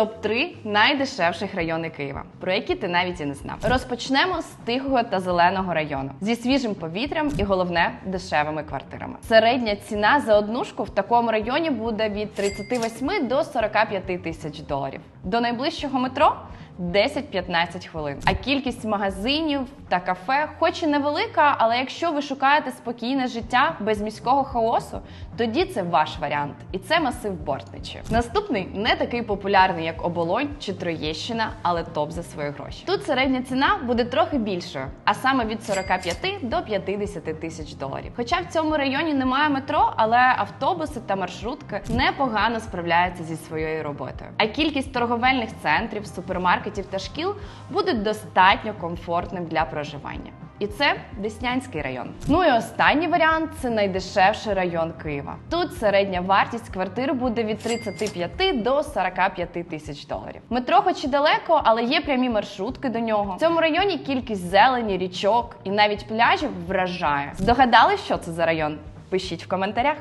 Топ 3 найдешевших райони Києва, про які ти навіть і не знав. Розпочнемо з тихого та зеленого району зі свіжим повітрям і головне дешевими квартирами. Середня ціна за однушку в такому районі буде від 38 до 45 тисяч доларів. До найближчого метро 10-15 хвилин. А кількість магазинів та кафе, хоч і невелика, але якщо ви шукаєте спокійне життя без міського хаосу, тоді це ваш варіант, і це масив Бортничі. Наступний не такий популярний, як Оболонь чи Троєщина, але топ за свої гроші. Тут середня ціна буде трохи більшою, а саме від 45 до 50 тисяч доларів. Хоча в цьому районі немає метро, але автобуси та маршрутки непогано справляються зі своєю роботою. А кількість торговельних центрів, супермаркетів та шкіл будуть достатньо комфортним для проживання. І це Деснянський район. Ну і останній варіант це найдешевший район Києва. Тут середня вартість квартир буде від 35 до 45 тисяч доларів. Метро, хоч і далеко, але є прямі маршрутки до нього. В цьому районі кількість зелені, річок і навіть пляжів вражає. Здогадали, що це за район? Пишіть в коментарях.